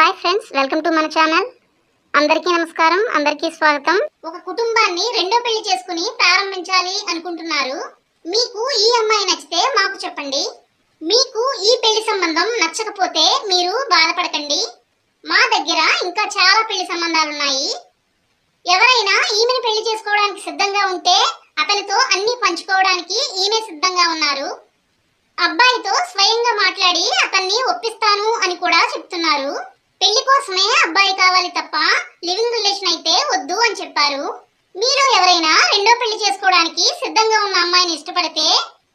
Hi friends welcome to మన channel. అందరికీ నమస్కారం అందరికీ స్వాగతం. ఒక కుటుంబాన్ని రెండో పెళ్ళి చేసుకుని ప్రారంభించాలి అనుకుంటున్నారు. మీకు ఈ అమ్మాయి నచ్చితే మాకు చెప్పండి. మీకు ఈ పెళ్ళి సంబంధం నచ్చకపోతే మీరు బాధపడకండి. మా దగ్గర ఇంకా చాలా పెళ్ళి సంబంధాలు ఉన్నాయి. ఎవరైనా ఈమెను పెళ్ళి చేసుకోవడానికి సిద్ధంగా ఉంటే అతనితో అన్ని పంచుకోవడానికి ఈమె సిద్ధంగా ఉన్నారు. అబ్బాయితో స్వయంగా మాట్లాడి అతన్ని ఒప్పిస్తాను అని కూడా చెప్తున్నారు. పెళ్ళి కోసమే అబ్బాయి కావాలి తప్ప లివింగ్ రిలేషన్ అయితే వద్దు అని చెప్పారు. మీరు ఎవరైనా రెండో పెళ్ళి చేసుకోవడానికి సిద్ధంగా ఉన్న అమ్మాయిని ఇష్టపడితే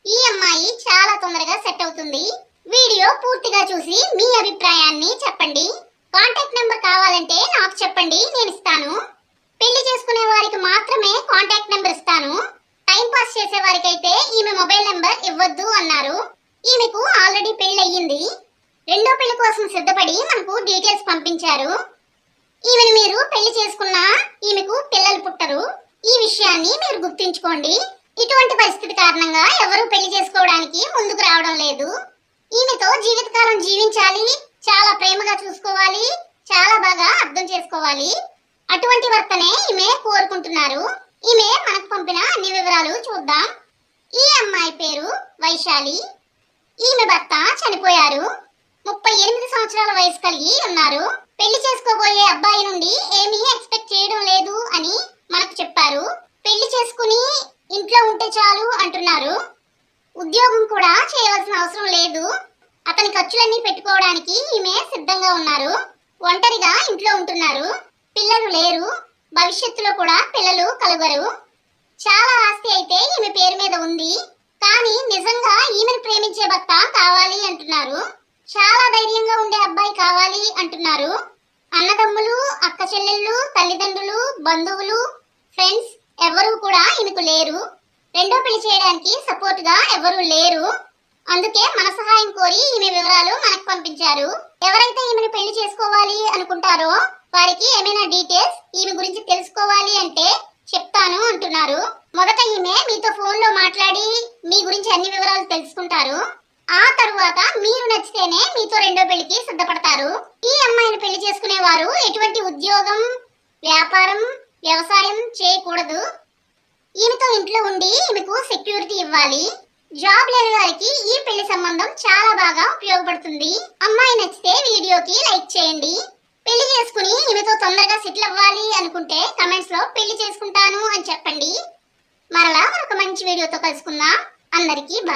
ఈ అమ్మాయి చాలా తొందరగా సెట్ అవుతుంది. వీడియో పూర్తిగా చూసి మీ అభిప్రాయాన్ని చెప్పండి. కాంటాక్ట్ నెంబర్ కావాలంటే నాకు చెప్పండి నేను ఇస్తాను. పెళ్ళి చేసుకునే వారికి మాత్రమే కాంటాక్ట్ నెంబర్ ఇస్తాను. టైం పాస్ చేసే వారికైతే ఈమె మొబైల్ నెంబర్ ఇవ్వద్దు అన్నారు. ఈమెకు ఆల్రెడీ పెళ్ళి అయ్యింది రెండో పెళ్ళి కోసం సిద్ధపడి మనకు డీటెయిల్స్ పంపించారు. ఈమెను మీరు పెళ్ళి చేసుకున్నా ఈమెకు పిల్లలు పుట్టరు. ఈ విషయాన్ని మీరు గుర్తుంచుకోండి. ఇటువంటి పరిస్థితి కారణంగా ఎవరు పెళ్ళి చేసుకోవడానికి ముందుకు రావడం లేదు. ఈమెతో జీవితకాలం జీవించాలి చాలా ప్రేమగా చూసుకోవాలి చాలా బాగా అర్థం చేసుకోవాలి. అటువంటి వర్తనే ఈమె కోరుకుంటున్నారు. ఈమె మనకు పంపిన అన్ని వివరాలు చూద్దాం. ఈ అమ్మాయి పేరు వైశాలి. ఈమె భర్త చనిపోయారు. ఉన్నారు పెళ్ళి చేసుకోబోయే అబ్బాయి నుండి ఏమీ ఎక్స్పెక్ట్ చేయడం లేదు అని మనకు చెప్పారు. పెళ్ళి చేసుకుని ఇంట్లో ఉంటే చాలు అంటున్నారు. ఉద్యోగం కూడా చేయవలసిన అవసరం లేదు. అతని ఖర్చులన్నీ పెట్టుకోవడానికి ఈమె సిద్ధంగా ఉన్నారు. ఒంటరిగా ఇంట్లో ఉంటున్నారు. పిల్లలు లేరు. భవిష్యత్తులో కూడా పిల్లలు కలుగరు. చాలా ఆస్తి అయితే ఈమె పేరు మీద ఉంది. కానీ నిజంగా ఈమెను ప్రేమించే భర్త కావాలి అంటున్నారు. చాలా ధైర్యంగా ఉండే అబ్బాయి కావాలి అంటున్నారు. అన్నదమ్ములు అక్క చెల్లెళ్ళు తల్లిదండ్రులు బంధువులు ఫ్రెండ్స్ ఎవరూ కూడా ఈమెకు లేరు. రెండో పెళ్ళి చేయడానికి సపోర్ట్గా ఎవరూ లేరు. అందుకే మన సహాయం కోరి ఈమె వివరాలు మనకు పంపించారు. ఎవరైతే ఈమెను పెళ్ళి చేసుకోవాలి అనుకుంటారో వారికి ఏమైనా డీటెయిల్స్ ఈమె గురించి తెలుసుకోవాలి అంటే చెప్తాను అంటున్నారు. మొదట ఈమె మీతో ఫోన్లో మాట్లాడి మీ గురించి అన్ని వివరాలు తెలుసుకుంటారు. ఆ తరువాత మీరు నచ్చితేనే మీతో రెండో పెళ్ళికి సిద్ధపడతారు. ఈ అమ్మాయిని పెళ్ళి చేసుకునే వారు ఎటువంటి ఉద్యోగం వ్యాపారం వ్యవసాయం చేయకూడదు. ఈమెతో ఇంట్లో ఉండి ఈమెకు సెక్యూరిటీ ఇవ్వాలి. జాబ్ లేని వారికి ఈ పెళ్ళి సంబంధం చాలా బాగా ఉపయోగపడుతుంది. అమ్మాయి నచ్చితే వీడియోకి లైక్ చేయండి. పెళ్ళి చేసుకుని ఈమెతో తొందరగా సెటిల్ అవ్వాలి అనుకుంటే కమెంట్స్లో పెళ్ళి చేసుకుంటాను అని చెప్పండి. మరలా మరొక మంచి వీడియోతో కలుసుకుందాం. అందరికీ.